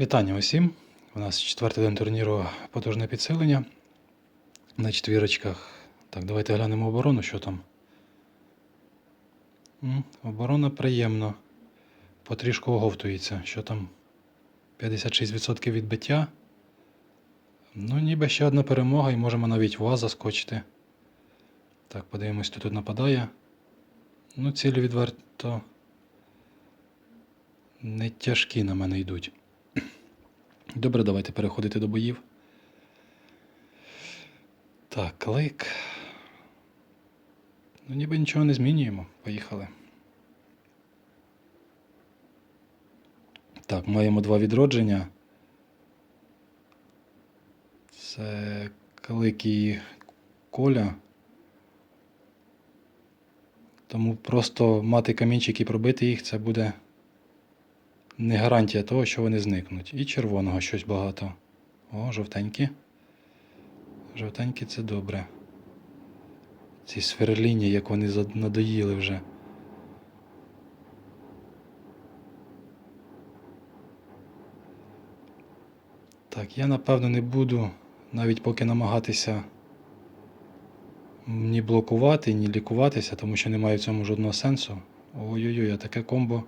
Вітання усім. У нас четвертий день турніру потужне підсилення на четвірочках. Так, давайте глянемо оборону, що там. Оборона приємно. Потрішку оговтується. Що там? 56% відбиття. Ну, ніби ще одна перемога і можемо навіть в УАЗ заскочити. Так, подивимось, хто тут нападає. Ну, цілі відверто не тяжкі на мене йдуть. Добре, давайте переходити до боїв. Так, клик. Ну, ніби нічого не змінюємо. Поїхали. Так, маємо два відродження. Це клик і коля. Тому просто мати камінчики і пробити їх це буде не гарантія того, що вони зникнуть. І червоного щось багато. О, жовтенькі. Жовтенькі це добре. Ці сверління, як вони надоїли вже. Так, я напевно не буду навіть поки намагатися ні блокувати, ні лікуватися, тому що немає в цьому жодного сенсу. Ой-ой-ой, а таке комбо.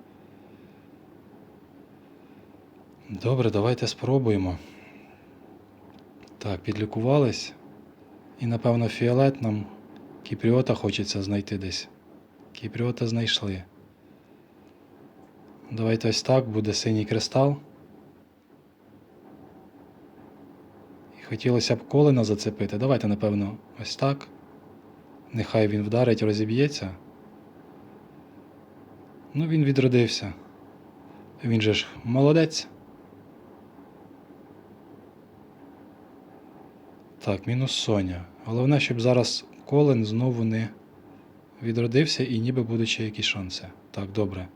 Добре, давайте спробуємо. Так, підлікувались. І напевно фіолет нам кіпріота хочеться знайти десь. Кіпріота знайшли. Давайте ось так, буде синій кристал. І хотілося б колена зацепити. Давайте, напевно, ось так. Нехай він вдарить, розіб'ється. Ну, він відродився. Він же ж молодець. Так, мінус Соня. Головне, щоб зараз Колен знову не відродився і ніби будуть ще якісь шанси. Так, добре.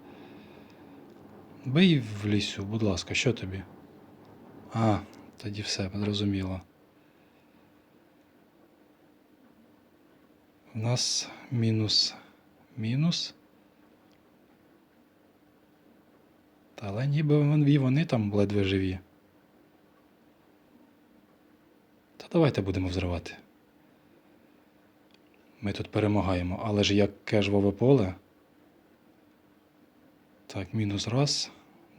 Бий в лісю, будь ласка, що тобі? А, тоді все, зрозуміло. У нас мінус мінус. Але ніби вони, там ледве живі. Та давайте будемо взривати. Ми тут перемагаємо, але ж як кежвове поле. Так, мінус раз.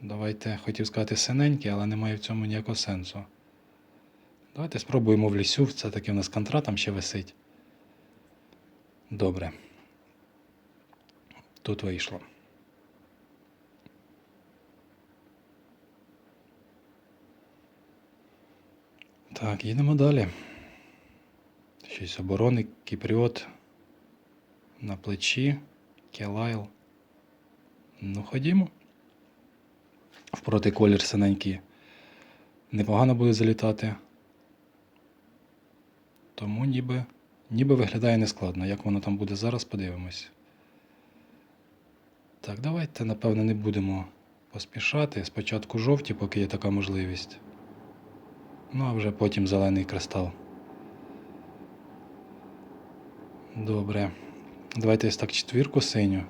Давайте хотів сказати синенький, але немає в цьому ніякого сенсу. Давайте спробуємо в лісю. Це таки в нас контра там ще висить. Добре. Тут вийшло. Так, їдемо далі. Щось оборони, Кіпріот на плечі, Келайл. Ну, ходімо. Впроти колір синенький. Непогано буде залітати. Тому ніби, ніби виглядає нескладно. Як воно там буде зараз, подивимось. Так, давайте, напевно, не будемо поспішати. Спочатку жовті, поки є така можливість. Ну, а вже потім зелений кристал. Добре. Давайте ось так четвірку синю.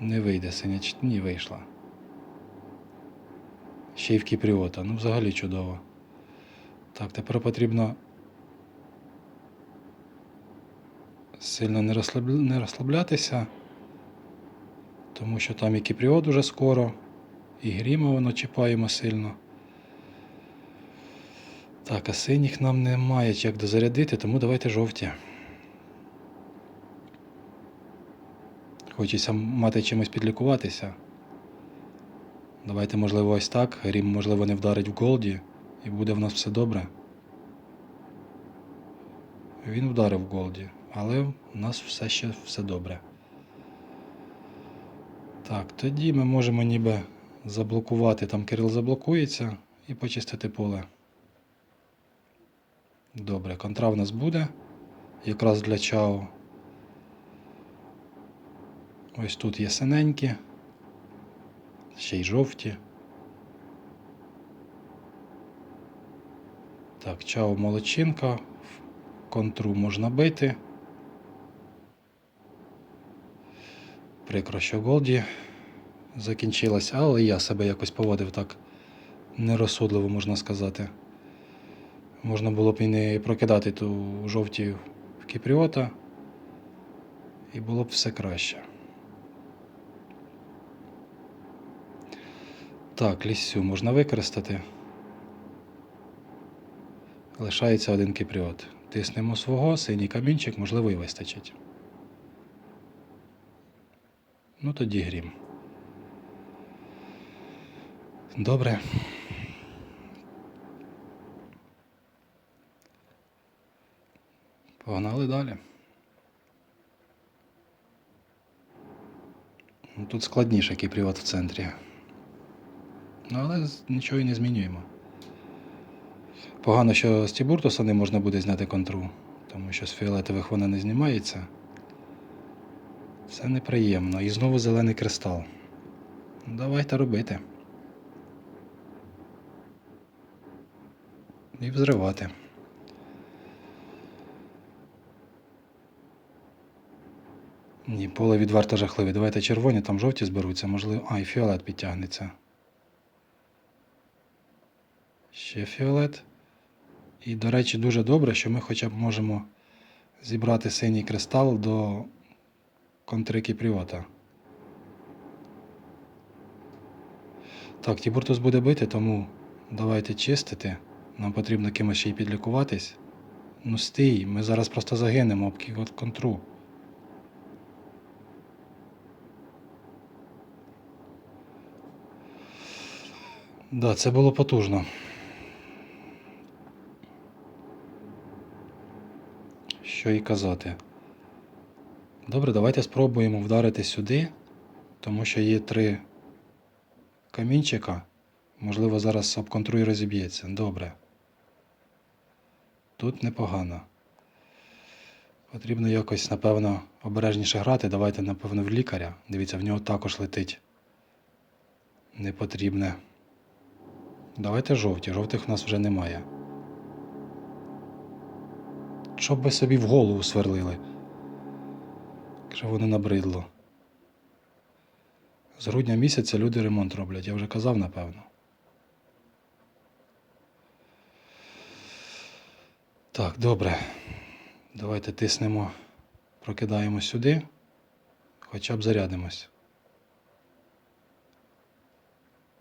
Не вийде синя. Ні, вийшла. Ще й в кіпріота. Ну, взагалі чудово. Так, тепер потрібно сильно не, розслаб... не розслаблятися, тому що там і кіпріот уже скоро, і гріма воно чіпаємо сильно. Так, а синіх нам немає як дозарядити, тому давайте жовті. Хочеться мати чимось підлікуватися. Давайте, можливо, ось так. Грім, можливо, не вдарить в голді, і буде в нас все добре. Він вдарив в голді, але в нас все ще все добре. Так, тоді ми можемо ніби заблокувати, там Кирил заблокується і почистити поле. Добре, контра в нас буде. Якраз для чао. Ось тут є синенькі, ще й жовті. Так, чао молодчинка. В Контру можна бити. Прикро, що Голді закінчилась, але я себе якось поводив так нерозсудливо, можна сказати. Можна було б і не прокидати ту жовті в Кіпріота, і було б все краще. Так, лісю можна використати. Лишається один кіпріот. Тиснемо свого, синій камінчик, можливо, і вистачить. Ну тоді грім. Добре. Погнали далі. Ну, Тут складніше кіпріот в центрі. Ну, але нічого і не змінюємо. Погано, що з Тібуртуса не можна буде зняти контру, тому що з фіолетових вона не знімається. Це неприємно. І знову зелений кристал. Ну, Давайте робити. І взривати. Ні, поле відверто жахливе. Давайте червоні, там жовті зберуться, можливо. А, і фіолет підтягнеться. Ще фіолет. І, до речі, дуже добре, що ми хоча б можемо зібрати синій кристал до контри Кіпріота. Так, Тібуртус буде бити, тому давайте чистити. Нам потрібно кимось ще й підлікуватись. Ну стій, ми зараз просто загинемо об контру. Да, це було потужно. Що і казати. Добре, давайте спробуємо вдарити сюди, тому що є три камінчика. Можливо, зараз об розіб'ється. Добре. Тут непогано. Потрібно якось, напевно, обережніше грати. Давайте, напевно, в лікаря. Дивіться, в нього також летить. Непотрібне. Давайте жовті. Жовтих у нас вже немає. Щоб ви собі в голову сверлили. Якщо воно набридло. З грудня місяця люди ремонт роблять, я вже казав, напевно. Так, добре. Давайте тиснемо, прокидаємо сюди, хоча б зарядимось.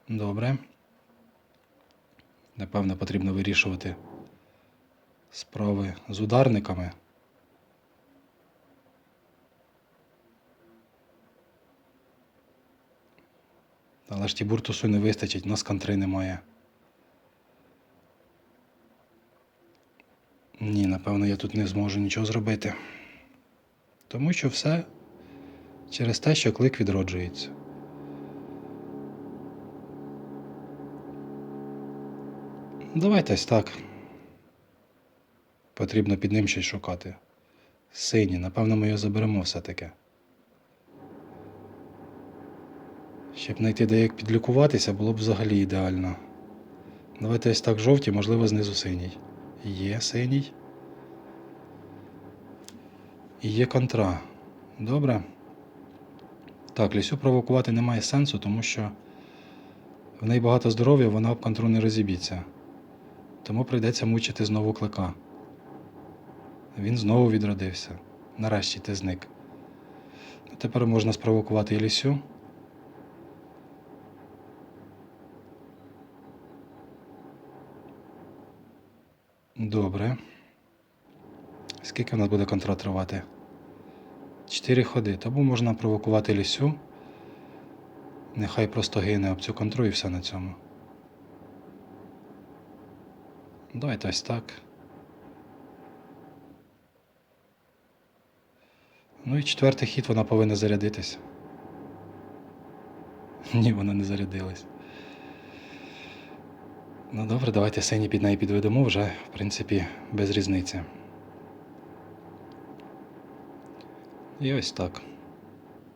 Добре. Напевно, потрібно вирішувати справи з ударниками. Але ж Тібуртусу не вистачить, у нас контри немає. Ні, напевно, я тут не зможу нічого зробити. Тому що все через те, що клик відроджується. Давайте ось так. Потрібно під ним щось шукати. Синій, напевно, ми його заберемо все-таки. Щоб знайти де як підлікуватися, було б взагалі ідеально. Давайте ось так жовті, можливо, знизу синій. Є синій. І є контра. Добре. Так, лісю провокувати немає сенсу, тому що в неї багато здоров'я, вона об контру не розіб'ється. Тому прийдеться мучити знову клика. Він знову відродився. Нарешті ти зник. Тепер можна спровокувати і лісю. Добре. Скільки в нас буде контра тривати? Чотири ходи. Тому можна провокувати лісю. Нехай просто гине об цю контру і все на цьому. Давайте ось так. Ну і четвертий хід вона повинна зарядитись. Ні, вона не зарядилась. Ну добре, давайте сині під неї підведемо вже, в принципі, без різниці. І ось так.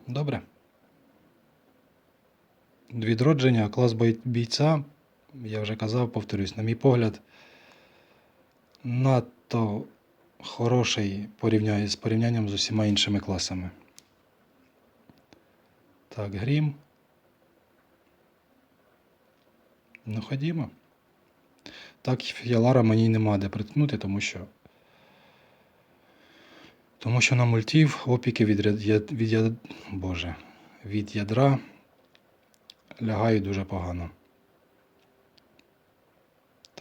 Добре. Відродження, клас бійця, я вже казав, повторюсь, на мій погляд, надто хороший порівняє з порівнянням з усіма іншими класами. Так, грім. Ну, ходімо. Так, фіалара мені нема де приткнути, тому що. Тому що на мультів опіки від, я- від, Боже, від ядра лягають дуже погано.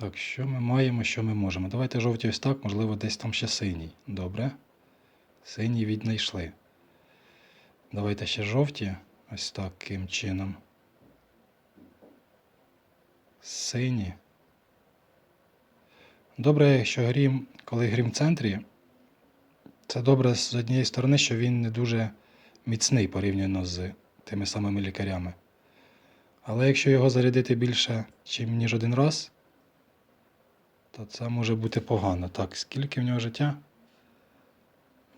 Так, що ми маємо, що ми можемо? Давайте жовті ось так, можливо, десь там ще синій. Добре. Синій віднайшли. Давайте ще жовті. Ось таким чином. Сині. Добре, що грім, коли грім в центрі, це добре з однієї сторони, що він не дуже міцний порівняно з тими самими лікарями. Але якщо його зарядити більше, ніж один раз, то це може бути погано. Так, скільки в нього життя?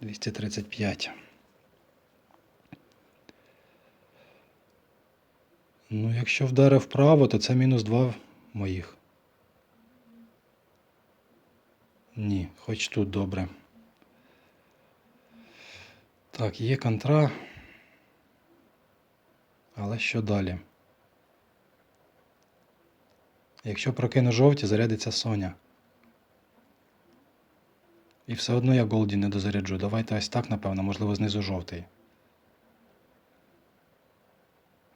235. Ну, якщо вдарив вправо, то це мінус 2 моїх. Ні, хоч тут добре. Так, є контра. Але що далі? Якщо прокину жовті, зарядиться Соня. І все одно я Голді не дозаряджу. Давайте ось так, напевно, можливо, знизу жовтий.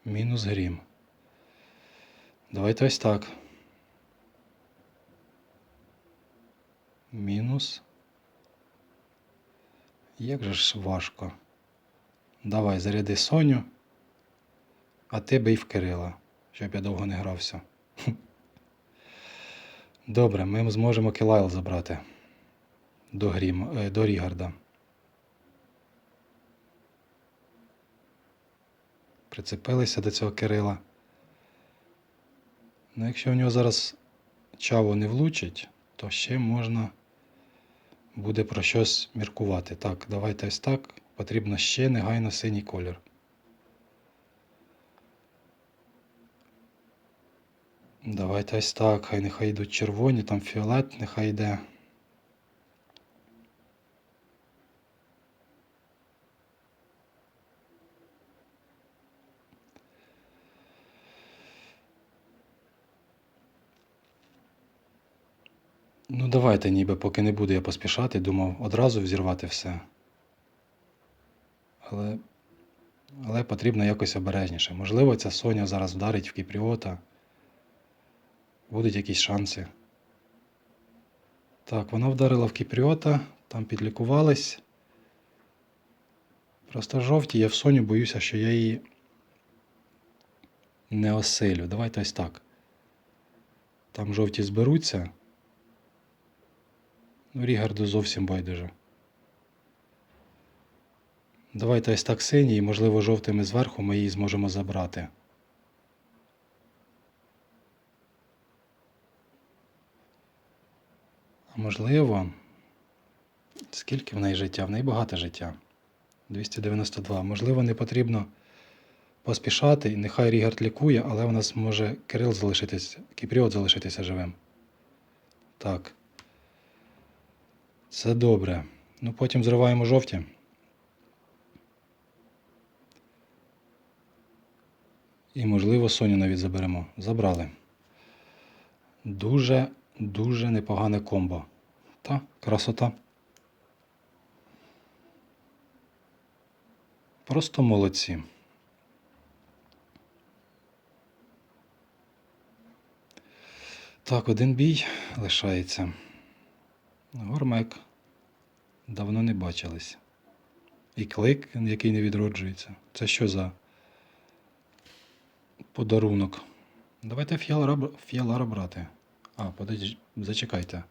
Мінус грім. Давайте ось так. Мінус. Як же ж важко. Давай, заряди Соню, а ти бий в Кирила, щоб я довго не грався. Добре, ми зможемо Кілайл забрати до, Грім, е, до Рігарда. Прицепилися до цього Кирила. Ну, якщо в нього зараз чаво не влучить, то ще можна буде про щось міркувати. Так, давайте ось так. Потрібно ще негайно синій колір. Давайте ось так. Хай нехай йдуть червоні, там фіолет, нехай йде. Давайте, ніби поки не буду я поспішати, думав одразу взірвати все. Але, але потрібно якось обережніше. Можливо, ця Соня зараз вдарить в Кіпріота. Будуть якісь шанси. Так, вона вдарила в Кіпріота, там підлікувались. Просто жовті, я в Соню боюся, що я її не осилю. Давайте ось так. Там жовті зберуться. Ну, Рігарду зовсім байдуже. Давайте ось так синій, можливо, жовтими зверху ми її зможемо забрати. А можливо, скільки в неї життя? В неї багато життя. 292. Можливо, не потрібно поспішати, і нехай Рігард лікує, але у нас може Кирил залишитися, Кіпріот залишитися живим. Так. Це добре. Ну потім зриваємо жовті. І, можливо, Соню навіть заберемо. Забрали. Дуже, дуже непогане комбо. Та, красота. Просто молодці. Так, один бій лишається. Гормек. Давно не бачились. І клик, який не відроджується. Це що за подарунок? Давайте фіалара, фіалара брати. А, подожди, зачекайте.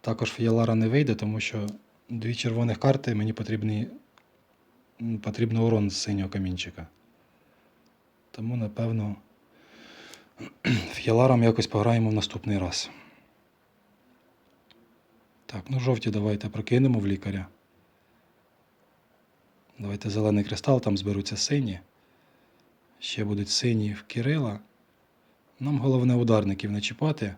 Також фіалара не вийде, тому що дві червоних карти мені потрібні, потрібно урон з синього камінчика. Тому, напевно, фіаларом якось пограємо в наступний раз. Так, ну жовті давайте прокинемо в лікаря. Давайте зелений кристал, там зберуться сині. Ще будуть сині в Кирила. Нам головне ударників не чіпати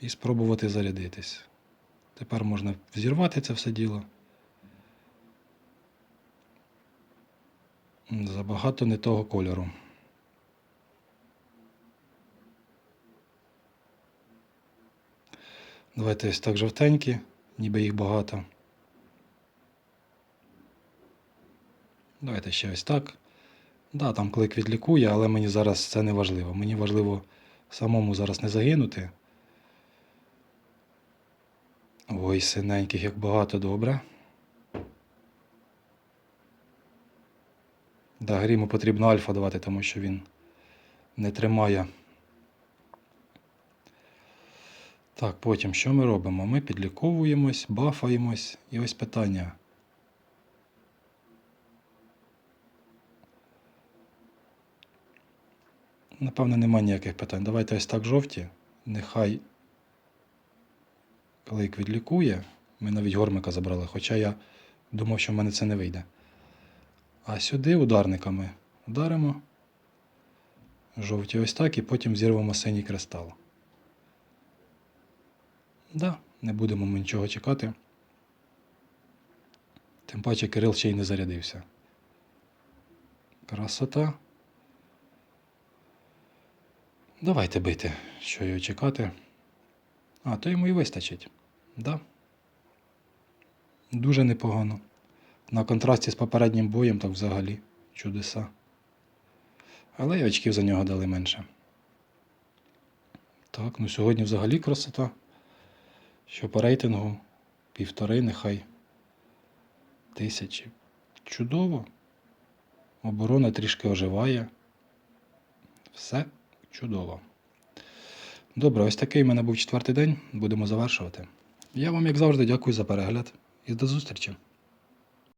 і спробувати зарядитись. Тепер можна взірвати це все діло. Забагато не того кольору. Давайте ось так жовтенькі, ніби їх багато. Давайте ще ось так. Да, там клик відлікує, але мені зараз це не важливо. Мені важливо самому зараз не загинути. Ой, синеньких, як багато, добре. Да, гріму потрібно альфа давати, тому що він не тримає. Так, потім що ми робимо? Ми підліковуємось, бафаємось. І ось питання. Напевно, нема ніяких питань. Давайте ось так жовті. Нехай клик відлікує. Ми навіть гормика забрали, хоча я думав, що в мене це не вийде. А сюди ударниками ударимо. Жовті ось так, і потім зірвемо синій кристал. Да, не будемо ми нічого чекати. Тим паче Кирил ще й не зарядився. Красота. Давайте бити, що його чекати. А, то йому і вистачить. Да. Дуже непогано. На контрасті з попереднім боєм, так взагалі чудеса. Але й очків за нього дали менше. Так, ну сьогодні взагалі красота. Що по рейтингу півтори, нехай тисячі. Чудово. Оборона трішки оживає. Все чудово. Добре, ось такий в мене був четвертий день. Будемо завершувати. Я вам, як завжди, дякую за перегляд і до зустрічі.